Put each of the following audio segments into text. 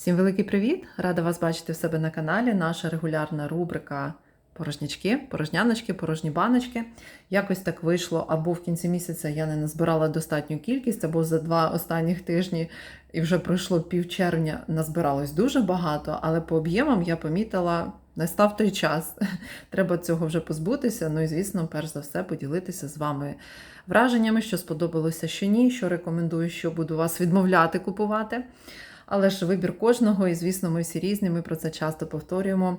Всім великий привіт! Рада вас бачити в себе на каналі. Наша регулярна рубрика порожнячки, порожняночки, порожні баночки. Якось так вийшло, або в кінці місяця я не назбирала достатню кількість, або за два останніх тижні, і вже пройшло пів червня, назбиралось дуже багато, але по об'ємам я помітила. Настав той час, треба цього вже позбутися. Ну і звісно, перш за все, поділитися з вами враженнями, що сподобалося, що ні, що рекомендую, що буду вас відмовляти купувати. Але ж вибір кожного, і звісно, ми всі різні, ми про це часто повторюємо.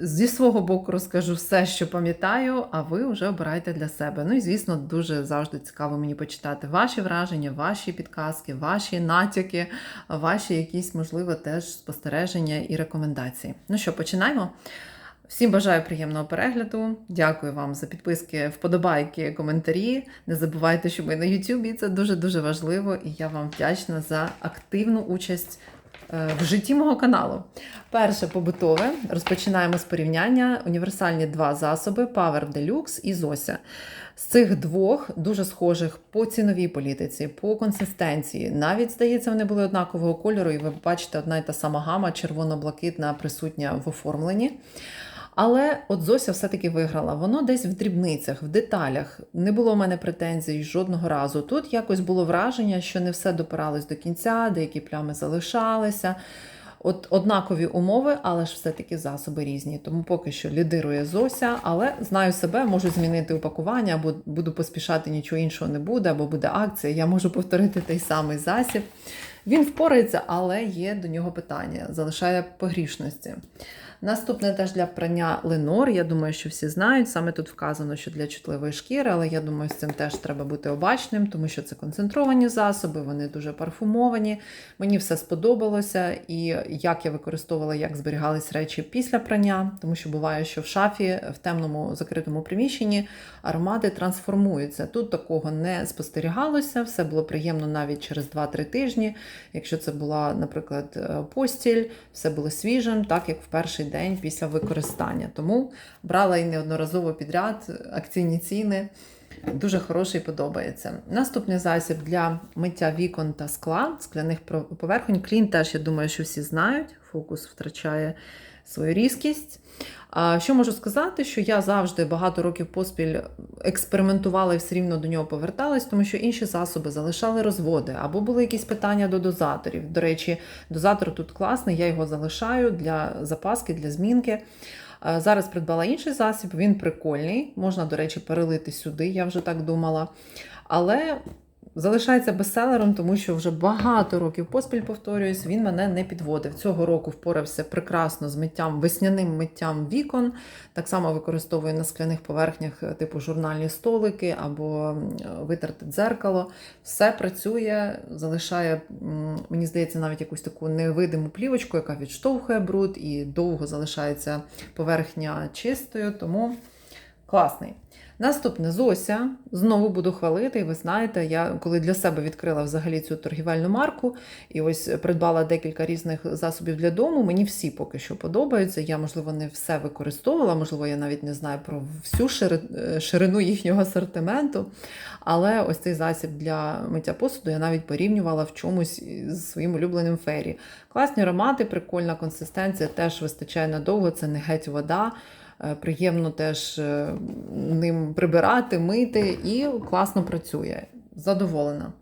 Зі свого боку розкажу все, що пам'ятаю, а ви вже обирайте для себе. Ну і звісно, дуже завжди цікаво мені почитати ваші враження, ваші підказки, ваші натяки, ваші якісь, можливо, теж спостереження і рекомендації. Ну що, починаємо. Всім бажаю приємного перегляду. Дякую вам за підписки, вподобайки, коментарі. Не забувайте, що ми на Ютубі. Це дуже дуже важливо, і я вам вдячна за активну участь е, в житті мого каналу. Перше побутове. Розпочинаємо з порівняння. Універсальні два засоби Power Deluxe і Зося. З цих двох дуже схожих по ціновій політиці, по консистенції. Навіть здається, вони були однакового кольору, і ви бачите, одна й та сама гама червоно-блакитна присутня в оформленні. Але от Зося все-таки виграла. Воно десь в дрібницях, в деталях. Не було в мене претензій жодного разу. Тут якось було враження, що не все допиралось до кінця, деякі плями залишалися. От однакові умови, але ж все-таки засоби різні. Тому поки що лідирує Зося, але знаю себе, можу змінити упакування, або буду поспішати, нічого іншого не буде, або буде акція. Я можу повторити той самий засіб. Він впорається, але є до нього питання, залишає погрішності. Наступне теж для прання Ленор. Я думаю, що всі знають. Саме тут вказано, що для чутливої шкіри, але я думаю, з цим теж треба бути обачним, тому що це концентровані засоби, вони дуже парфумовані. Мені все сподобалося, і як я використовувала, як зберігались речі після прання, тому що буває, що в шафі в темному закритому приміщенні аромати трансформуються. Тут такого не спостерігалося, все було приємно навіть через 2-3 тижні. Якщо це була, наприклад, постіль, все було свіжим, так як в перший день після використання. Тому брала і неодноразово підряд акційні ціни. Дуже хороший подобається. Наступний засіб для миття вікон та скла, скляних поверхонь. Клін теж, я думаю, що всі знають. Фокус втрачає свою різкість. Що можу сказати, що я завжди багато років поспіль експериментувала і все рівно до нього поверталась, тому що інші засоби залишали розводи, або були якісь питання до дозаторів. До речі, дозатор тут класний, я його залишаю для запаски, для змінки. Зараз придбала інший засіб, він прикольний. Можна, до речі, перелити сюди, я вже так думала. Але залишається бестселером, тому що вже багато років поспіль повторююсь, він мене не підводив. Цього року впорався прекрасно з миттям, весняним миттям вікон. Так само використовую на скляних поверхнях, типу журнальні столики або витерте дзеркало. Все працює, залишає, мені здається, навіть якусь таку невидиму плівочку, яка відштовхує бруд і довго залишається поверхня чистою, тому класний. Наступне Зося. Знову буду хвалити, ви знаєте, я коли для себе відкрила взагалі цю торгівельну марку і ось придбала декілька різних засобів для дому. Мені всі поки що подобаються. Я, можливо, не все використовувала, можливо, я навіть не знаю про всю ширину їхнього асортименту. Але ось цей засіб для миття посуду я навіть порівнювала в чомусь з своїм улюбленим фері. Класні аромати, прикольна консистенція, теж вистачає надовго, це не геть вода. Приємно теж ним прибирати, мити і класно працює. Задоволена.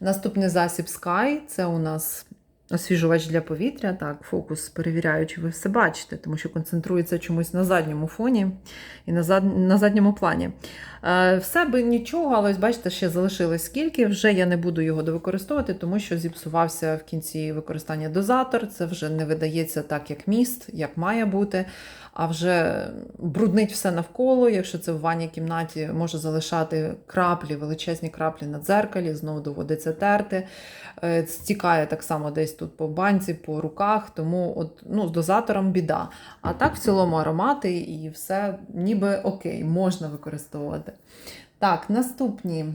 Наступний засіб Sky це у нас освіжувач для повітря. Так, фокус перевіряючи, ви все бачите, тому що концентрується чомусь на задньому фоні і на задньому плані. Все би нічого, але ось бачите, ще залишилось скільки. Вже я не буду його довикористовувати, тому що зіпсувався в кінці використання дозатор. Це вже не видається так, як міст, як має бути. А вже бруднить все навколо. Якщо це в ванній кімнаті, може залишати краплі, величезні краплі на дзеркалі, знову доводиться терти. Е, стікає так само десь тут по банці, по руках, тому от, ну, з дозатором біда. А так, в цілому аромати і все ніби окей, можна використовувати. Так, наступні.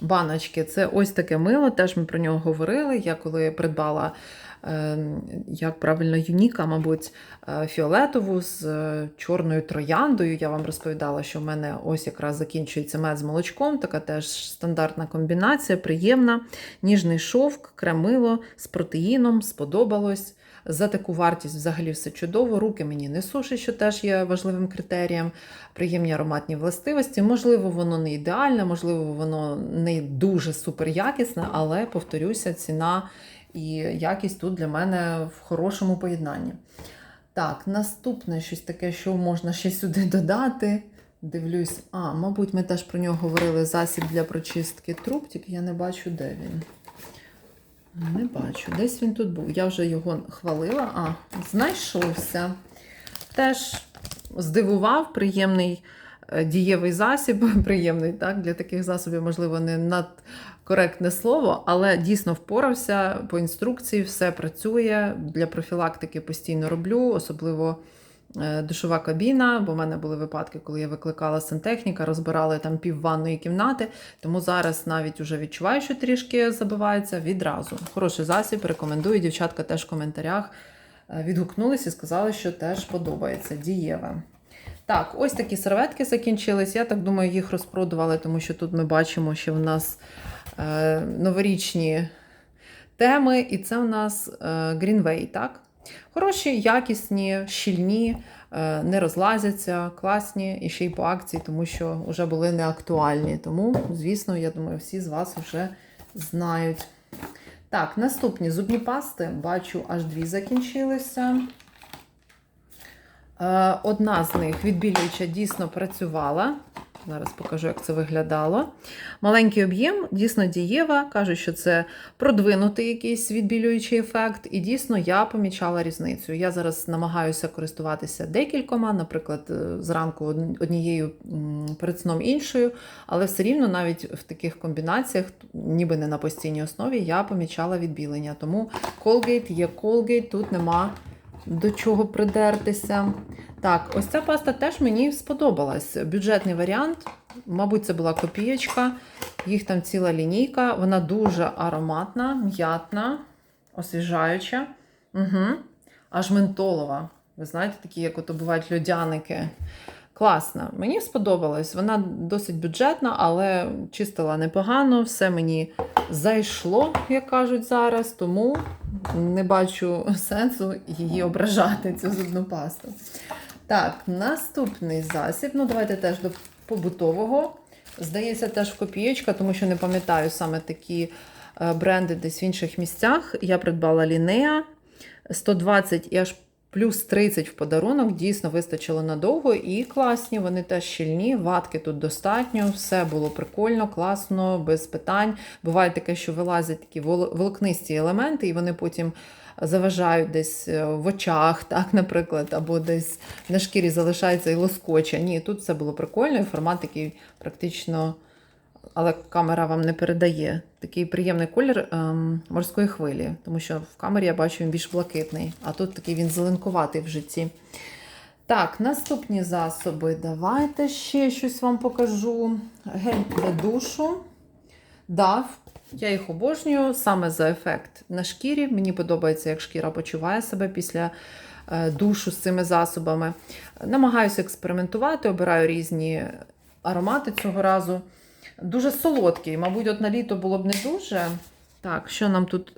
Баночки, це ось таке мило, теж ми про нього говорили. Я коли придбала е, як правильно, юніка, мабуть, е, фіолетову з е, чорною трояндою. Я вам розповідала, що в мене ось якраз закінчується мед з молочком, така теж стандартна комбінація, приємна. Ніжний шовк, кремило з протеїном, сподобалось. За таку вартість взагалі все чудово. Руки мені не сушать, що теж є важливим критерієм. Приємні ароматні властивості. Можливо, воно не ідеальне, можливо, воно не дуже супер якісне, але повторюся, ціна і якість тут для мене в хорошому поєднанні. Так, наступне щось таке, що можна ще сюди додати. Дивлюсь, а, мабуть, ми теж про нього говорили засіб для прочистки труб, тільки я не бачу, де він. Не бачу, десь він тут був. Я вже його хвалила. А, знайшовся. Теж здивував, приємний е, дієвий засіб, приємний так, для таких засобів, можливо, не надкоректне слово, але дійсно впорався по інструкції, все працює. Для профілактики постійно роблю, особливо душова кабіна, бо в мене були випадки, коли я викликала сантехніка, розбирали там пів ванної кімнати. Тому зараз навіть уже відчуваю, що трішки забивається відразу. Хороший засіб, рекомендую. Дівчатка теж в коментарях е, відгукнулися і сказали, що теж подобається. Дієве. Так, ось такі серветки закінчились. Я так думаю, їх розпродували, тому що тут ми бачимо, що в нас е, новорічні теми, і це в нас е, Greenway, так? Хороші, якісні, щільні, е, не розлазяться, класні і ще й по акції, тому що вже були не актуальні. Тому, звісно, я думаю, всі з вас вже знають. Так, наступні зубні пасти. Бачу, аж дві закінчилися. Е, Одна з них відбілююча дійсно працювала. Зараз покажу, як це виглядало. Маленький об'єм, дійсно дієва. Кажуть, що це продвинутий якийсь відбілюючий ефект. І дійсно я помічала різницю. Я зараз намагаюся користуватися декількома, наприклад, е, зранку однією, перед сном іншою, але все рівно навіть в таких комбінаціях, ніби не на постійній основі, я помічала відбілення. Тому Colgate є Colgate, тут нема до чого придертися. Так, ось ця паста теж мені сподобалась. Бюджетний варіант. Мабуть, це була копієчка. Їх там ціла лінійка. Вона дуже ароматна, м'ятна, освіжаюча. Угу. Аж ментолова. Ви знаєте, такі, як ото бувають льодяники. Класна. Мені сподобалась. Вона досить бюджетна, але чистила непогано. Все мені зайшло, як кажуть зараз, тому не бачу сенсу її ображати, цю зубну пасту. Так, наступний засіб. Ну, давайте теж до побутового. Здається, теж в копієчка, тому що не пам'ятаю саме такі е, бренди десь в інших місцях. Я придбала Лінеа 120 і аж плюс 30 в подарунок. Дійсно вистачило надовго і класні. Вони теж щільні, ватки тут достатньо, все було прикольно, класно, без питань. Буває таке, що вилазять такі волокнисті елементи, і вони потім заважають десь е, в очах, так, наприклад, або десь на шкірі залишається і лоскоче. Ні, тут все було прикольно, і формат такий практично. Але камера вам не передає такий приємний колір ем, морської хвилі, тому що в камері я бачу він більш блакитний, а тут такий він зеленкуватий в житті. Так, наступні засоби. Давайте ще щось вам покажу. Гель для душу. Дав. Я їх обожнюю саме за ефект на шкірі. Мені подобається, як шкіра почуває себе після е, душу з цими засобами. Намагаюся експериментувати, обираю різні аромати цього разу. Дуже солодкий. Мабуть, от на літо було б не дуже. Так, що нам тут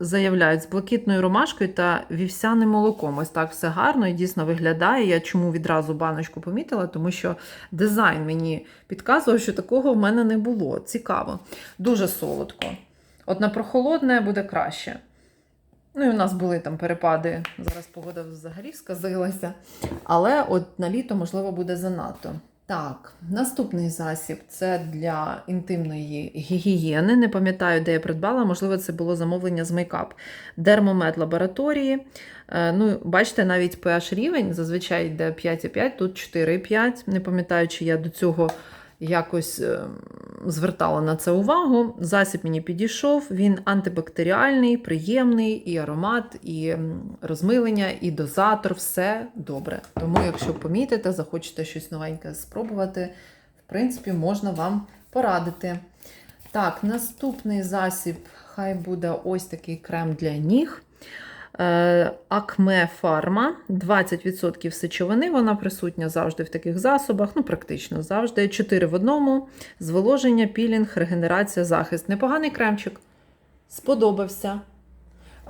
заявляють? З блакитною ромашкою та вівсяним молоком. Ось так все гарно і дійсно виглядає. Я чому відразу баночку помітила, тому що дизайн мені підказував, що такого в мене не було. Цікаво. Дуже солодко. От на прохолодне буде краще. Ну і у нас були там перепади. Зараз погода взагалі сказилася. Але от на літо, можливо, буде занадто. Так, наступний засіб це для інтимної гігієни. Не пам'ятаю, де я придбала, можливо, це було замовлення з мейкап. Дермомед лабораторії. Е, Ну, бачите, навіть pH рівень зазвичай йде 5,5, тут 4,5. Не пам'ятаю, чи я до цього якось е, звертала на це увагу. Засіб мені підійшов. Він антибактеріальний, приємний, і аромат, і розмилення, і дозатор все добре. Тому, якщо помітите, захочете щось новеньке спробувати, в принципі, можна вам порадити. Так, наступний засіб хай буде ось такий крем для ніг. Акме Фарма 20% сечовини. Вона присутня завжди в таких засобах, ну практично завжди. 4 в одному: зволоження, пілінг, регенерація, захист. Непоганий кремчик. Сподобався.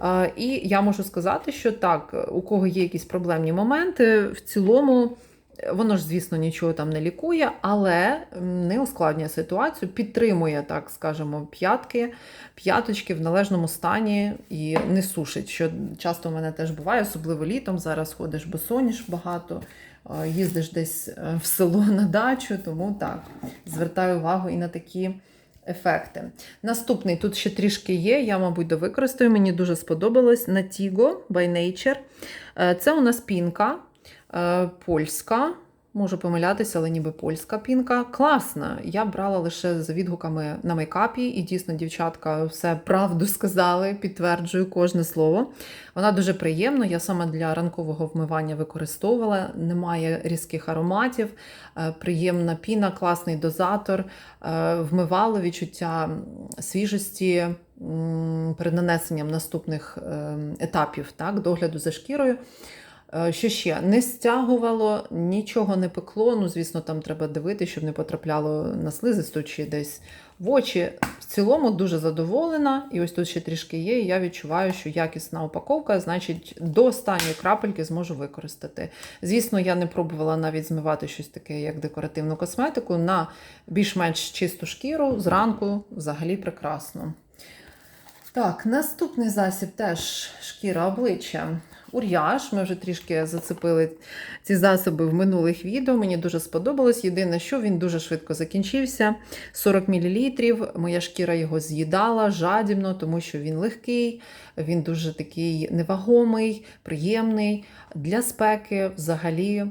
Е, І я можу сказати, що так, у кого є якісь проблемні моменти, в цілому. Воно ж, звісно, нічого там не лікує, але не ускладнює ситуацію, підтримує, так скажемо, п'ятки, п'яточки в належному стані і не сушить. Що часто в мене теж буває, особливо літом. Зараз ходиш босоніж багато, їздиш десь е, в село на дачу, тому так, звертаю увагу і на такі. Ефекти. Наступний тут ще трішки є, я, мабуть, довикористаю. Мені дуже сподобалось Natigo by Nature. Е, Це у нас пінка польська. Можу помилятися, але ніби польська пінка. Класна. Я брала лише за відгуками на мейкапі, і дійсно дівчатка все правду сказали, підтверджую кожне слово. Вона дуже приємна. Я саме для ранкового вмивання використовувала. Немає різких ароматів, е, приємна піна, класний дозатор. Е, Вмивало відчуття свіжості перед нанесенням наступних е, етапів так, догляду за шкірою. Е, Що ще? Не стягувало, нічого не пекло. Ну, звісно, там треба дивитися, щоб не потрапляло на слизисту чи десь в очі. В цілому дуже задоволена. І ось тут ще трішки є. І я відчуваю, що якісна упаковка, значить, до останньої крапельки зможу використати. Звісно, я не пробувала навіть змивати щось таке, як декоративну косметику. На більш-менш чисту шкіру зранку взагалі прекрасно. Так, наступний засіб теж шкіра обличчя. Ур'яж. Ми вже трішки зацепили ці засоби в минулих відео. Мені дуже сподобалось. Єдине, що він дуже швидко закінчився. 40 мл. Моя шкіра його з'їдала жадібно, тому що він легкий, він дуже такий невагомий, приємний. Для спеки взагалі.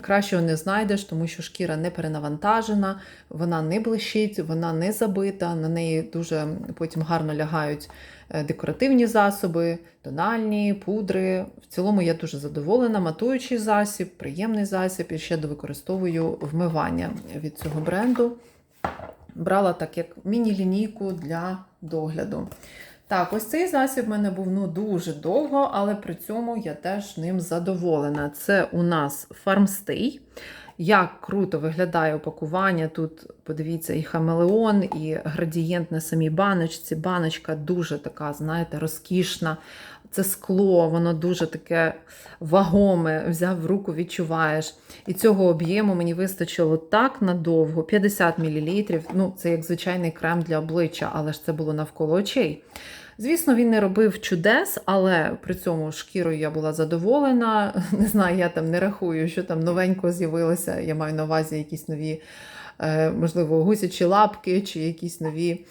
Кращого не знайдеш, тому що шкіра не перенавантажена, вона не блищить, вона не забита, на неї дуже потім гарно лягають е, декоративні засоби, тональні, пудри. В цілому я дуже задоволена. Матуючий засіб, приємний засіб і ще довикористовую вмивання від цього бренду. Брала так як міні-лінійку для догляду. Так, ось цей засіб в мене був ну, дуже довго, але при цьому я теж ним задоволена. Це у нас фармстей. Як круто виглядає опакування. Тут, подивіться, і хамелеон, і градієнт на самій баночці. Баночка дуже така, знаєте, розкішна. Це скло, воно дуже таке вагоме, взяв в руку, відчуваєш. І цього об'єму мені вистачило так надовго, 50 мл. Ну, це як звичайний крем для обличчя, але ж це було навколо очей. Звісно, він не робив чудес, але при цьому шкірою я була задоволена. Не знаю, я там не рахую, що там новенько з'явилося. Я маю на увазі якісь нові, е, можливо, гусячі лапки чи якісь нові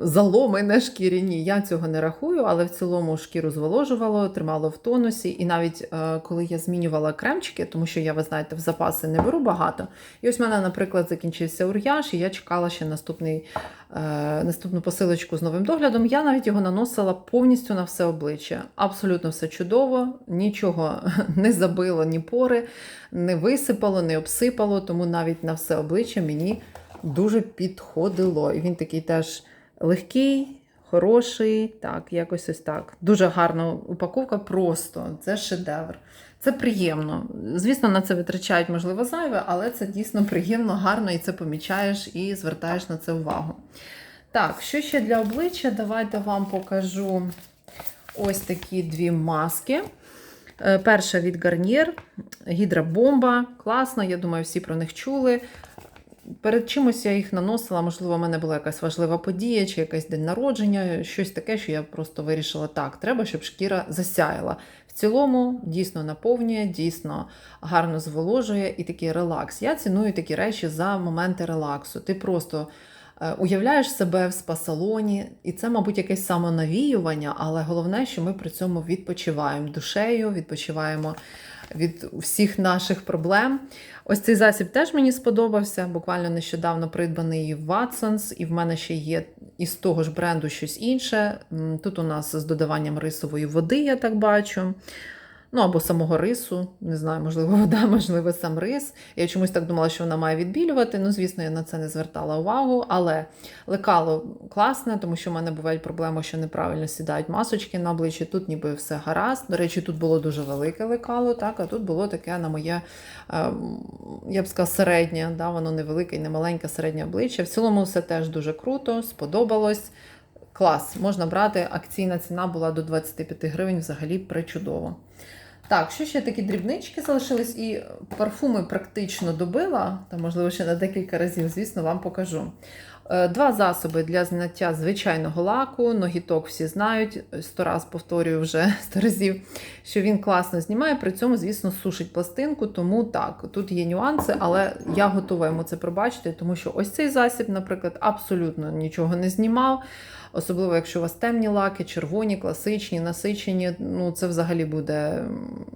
заломи на шкірі. Ні, я цього не рахую, але в цілому шкіру зволожувало, тримало в тонусі. І навіть е, коли я змінювала кремчики, тому що я, ви знаєте, в запаси не беру багато. І ось в мене, наприклад, закінчився ур'яж, і я чекала ще наступний, е, наступну посилочку з новим доглядом. Я навіть його наносила повністю на все обличчя. Абсолютно все чудово, нічого не забило, ні пори, не висипало, не обсипало, тому навіть на все обличчя мені дуже підходило. І він такий теж легкий, хороший, так, якось ось так. Дуже гарна упаковка, просто це шедевр. Це приємно. Звісно, на це витрачають, можливо, зайве, але це дійсно приємно, гарно і це помічаєш і звертаєш на це увагу. Так, що ще для обличчя? Давайте вам покажу ось такі дві маски. Е, Перша від Garnier, гідрабомба. Класна, я думаю, всі про них чули. Перед чимось я їх наносила, можливо, в мене була якась важлива подія чи якийсь день народження, щось таке, що я просто вирішила так, треба, щоб шкіра засяяла. В цілому дійсно наповнює, дійсно гарно зволожує і такий релакс. Я ціную такі речі за моменти релаксу. Ти просто е, уявляєш себе в спа-салоні, і це, мабуть, якесь самонавіювання, але головне, що ми при цьому відпочиваємо душею, відпочиваємо від всіх наших проблем. Ось цей засіб теж мені сподобався. Буквально нещодавно придбаний в Watsons, і в мене ще є із того ж бренду щось інше. Тут у нас з додаванням рисової води, я так бачу. Ну або самого рису, не знаю, можливо, вода, можливо, сам рис. Я чомусь так думала, що вона має відбілювати. Ну, звісно, я на це не звертала увагу. Але лекало класне, тому що в мене бувають проблеми, що неправильно сідають масочки на обличчі. Тут ніби все гаразд. До речі, тут було дуже велике лекало, так, а тут було таке на моє, е, я б сказала, середнє. Да, Воно невелике і не маленьке середнє обличчя. В цілому все теж дуже круто, сподобалось. Клас, можна брати. Акційна ціна була до 25 гривень, взагалі причудово. Так, що ще такі дрібнички залишились, і парфуми практично добила, та можливо ще на декілька разів, звісно, вам покажу. Е, Два засоби для зняття звичайного лаку. Ногіток всі знають, сто раз повторюю вже сто разів, що він класно знімає, при цьому, звісно, сушить пластинку. Тому так, тут є нюанси, але я готова йому це пробачити, тому що ось цей засіб, наприклад, абсолютно нічого не знімав. Особливо, якщо у вас темні лаки, червоні, класичні, насичені, ну це взагалі буде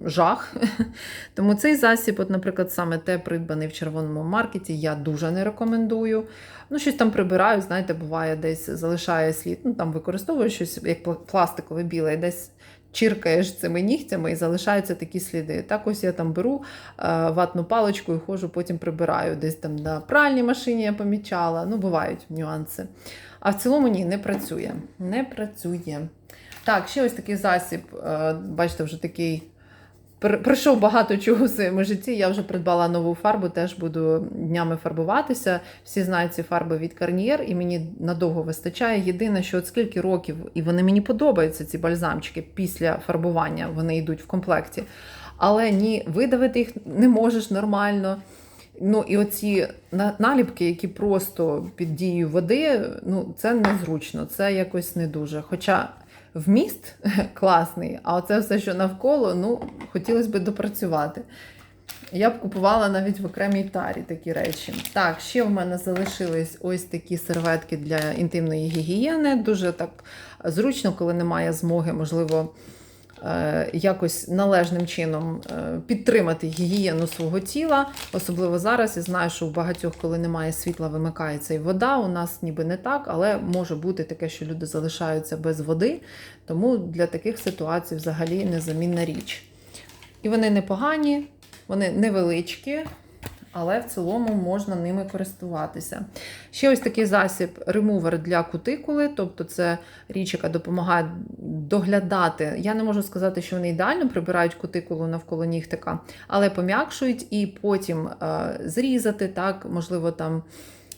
жах. Тому цей засіб, от, наприклад, саме те придбаний в червоному маркеті, я дуже не рекомендую. Ну, щось там прибираю, знаєте, буває, десь залишає слід, ну там використовую щось як пластикове біле, і десь чіркаєш цими нігтями і залишаються такі сліди. Так ось я там беру е, ватну паличку і ходжу, потім прибираю. Десь там на пральній машині я помічала. Ну, бувають нюанси. А в цілому ні, не працює. Не працює. Так, ще ось такий засіб. е, Бачите, вже такий. Пр- Пройшов багато чого в своєму житті. Я вже придбала нову фарбу, теж буду днями фарбуватися. Всі знають ці фарби від Garnier, і мені надовго вистачає. Єдине, що от скільки років, і вони мені подобаються, ці бальзамчики після фарбування, вони йдуть в комплекті. Але ні, видавити їх не можеш нормально. Ну і оці наліпки, які просто під дією води, ну це незручно, це якось не дуже. Хоча вміст класний, а оце все, що навколо, ну хотілося б допрацювати. Я б купувала навіть в окремій тарі такі речі. Так, ще в мене залишились ось такі серветки для інтимної гігієни. Дуже так зручно, коли немає змоги, можливо, якось належним чином е, підтримати гігієну свого тіла. Особливо зараз я знаю, що у багатьох, коли немає світла, вимикається і вода. У нас ніби не так, але може бути таке, що люди залишаються без води. Тому для таких ситуацій взагалі незамінна річ. І вони непогані, вони невеличкі, але в цілому можна ними користуватися. Ще ось такий засіб ремувер для кутикули, тобто це річ, яка допомагає доглядати. Я не можу сказати, що вони ідеально прибирають кутикулу навколо нігтика, але пом'якшують і потім е, зрізати, так, можливо, там.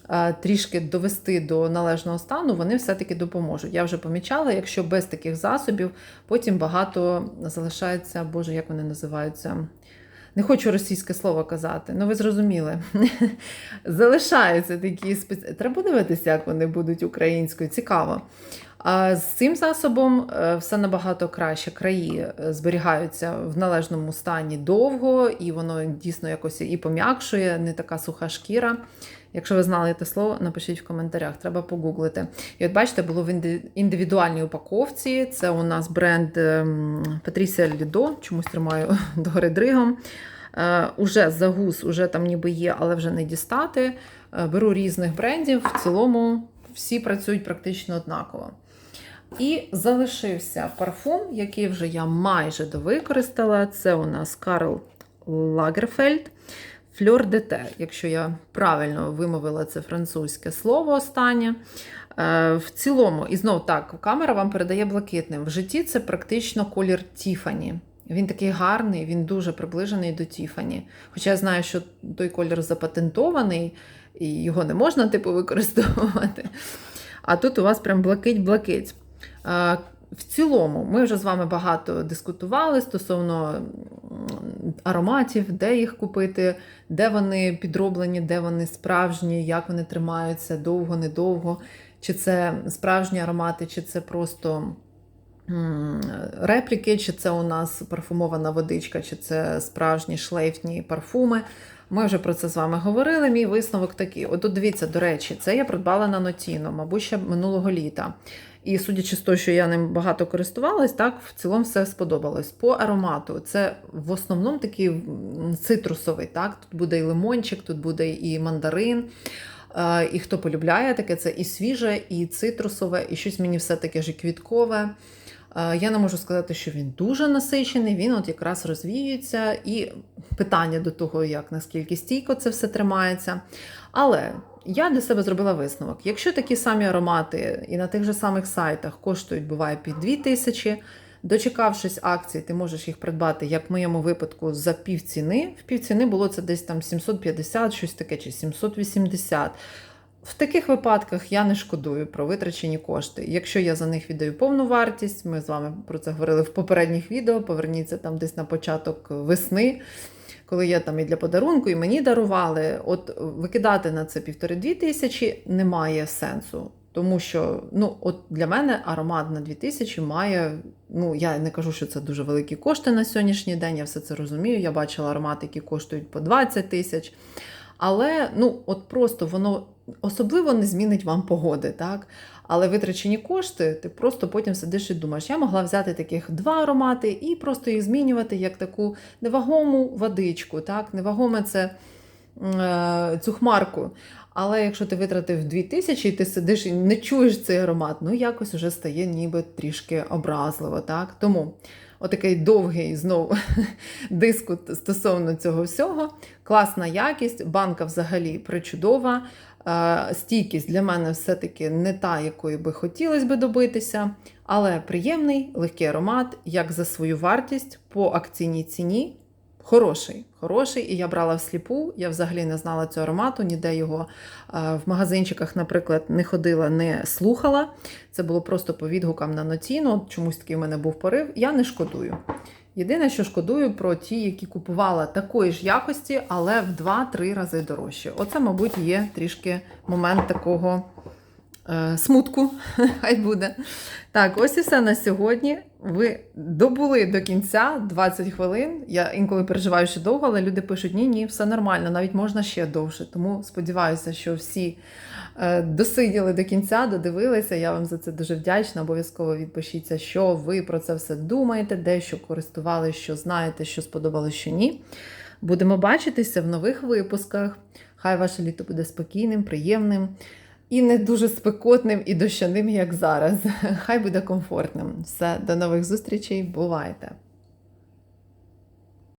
е, Трішки довести до належного стану, вони все-таки допоможуть. Я вже помічала, якщо без таких засобів, потім багато залишається, Боже, як вони називаються? Не хочу російське слово казати, ну ви зрозуміли. Залишаються такі спеці... Треба дивитися, як вони будуть українською. Цікаво. А з цим засобом е, все набагато краще. Краї е, зберігаються в належному стані довго, і воно дійсно якось і пом'якшує, не така суха шкіра. Якщо ви знали те слово, напишіть в коментарях, треба погуглити. І от бачите, було в індивідуальній упаковці. Це у нас бренд ем, Patricia Lido, чомусь тримаю догори дригом. Е, Уже загус, уже там ніби є, але вже не дістати. Е, Беру різних брендів. В цілому всі працюють практично однаково. І залишився парфум, який вже я майже довикористала. Це у нас Карл Лагерфельд. Фльор де те, якщо я правильно вимовила це французьке слово останнє. Е, В цілому, і знов так, камера вам передає блакитним. В житті це практично колір Тіфані. Він такий гарний, він дуже приближений до Тіфані. Хоча я знаю, що той колір запатентований, і його не можна типу використовувати. А тут у вас прям блакить-блакить. В цілому, ми вже з вами багато дискутували стосовно ароматів, де їх купити, де вони підроблені, де вони справжні, як вони тримаються довго, недовго, чи це справжні аромати, чи це просто репліки, чи це у нас парфумована водичка, чи це справжні шлейфні парфуми. Ми вже про це з вами говорили. Мій висновок такий. От дивіться, до речі, це я придбала на Нотіно, мабуть, ще минулого літа. І судячи з того, що я ним багато користувалась, так в цілому все сподобалось. По аромату це в основному такий цитрусовий. Так? Тут буде і лимончик, тут буде і мандарин. І хто полюбляє таке, це і свіже, і цитрусове, і щось мені все таке ж квіткове. Я не можу сказати, що він дуже насичений, він от якраз розвіюється, і питання до того, як наскільки стійко це все тримається. Але я для себе зробила висновок: якщо такі самі аромати і на тих же самих сайтах коштують, буває під 2 тисячі, дочекавшись акцій, ти можеш їх придбати, як в моєму випадку, за півціни. В півціни було це десь там 750, щось таке, чи 780. В таких випадках я не шкодую про витрачені кошти. Якщо я за них віддаю повну вартість, ми з вами про це говорили в попередніх відео. Поверніться там десь на початок весни, коли я там і для подарунку, і мені дарували. От викидати на це півтори-дві тисячі немає сенсу. Тому що ну, от для мене аромат на 2000 має. Ну, я не кажу, що це дуже великі кошти на сьогоднішній день, я все це розумію. Я бачила аромати, які коштують по 20 тисяч. Але ну, от просто воно особливо не змінить вам погоди, так? Але витрачені кошти, ти просто потім сидиш і думаєш, я могла взяти таких два аромати і просто їх змінювати як таку невагому водичку. так? Невагоме це е, цю хмарку. Але якщо ти витратив 2000 і ти сидиш і не чуєш цей аромат, ну якось уже стає ніби трішки образливо. так? Тому отакий довгий знову дискут стосовно цього всього. Класна якість, банка взагалі причудова. Е, Стійкість для мене все-таки не та, якої би хотілося би добитися, але приємний, легкий аромат, як за свою вартість по акційній ціні. Хороший, хороший, і я брала всліпу. Я взагалі не знала цього аромату, ніде його е, в магазинчиках, наприклад, не ходила, не слухала. Це було просто по відгукам на ноціну. От Чомусь такий в мене був порив. Я не шкодую. Єдине, що шкодую про ті, які купувала такої ж якості, але в 2-3 рази дорожче. Оце, мабуть, є трішки момент такого е, смутку. Хай буде. Так, ось і все на сьогодні. Ви добули до кінця 20 хвилин. Я інколи переживаю, що довго, але люди пишуть: ні, ні, все нормально, навіть можна ще довше. Тому сподіваюся, що всі досиділи до кінця, додивилися. Я вам за це дуже вдячна. Обов'язково відпишіться, що ви про це все думаєте, де що користували, що знаєте, що сподобалось, що ні. Будемо бачитися в нових випусках. Хай ваше літо буде спокійним, приємним. І не дуже спекотним і дощаним, як зараз. Хай буде комфортним. Все, до нових зустрічей. Бувайте!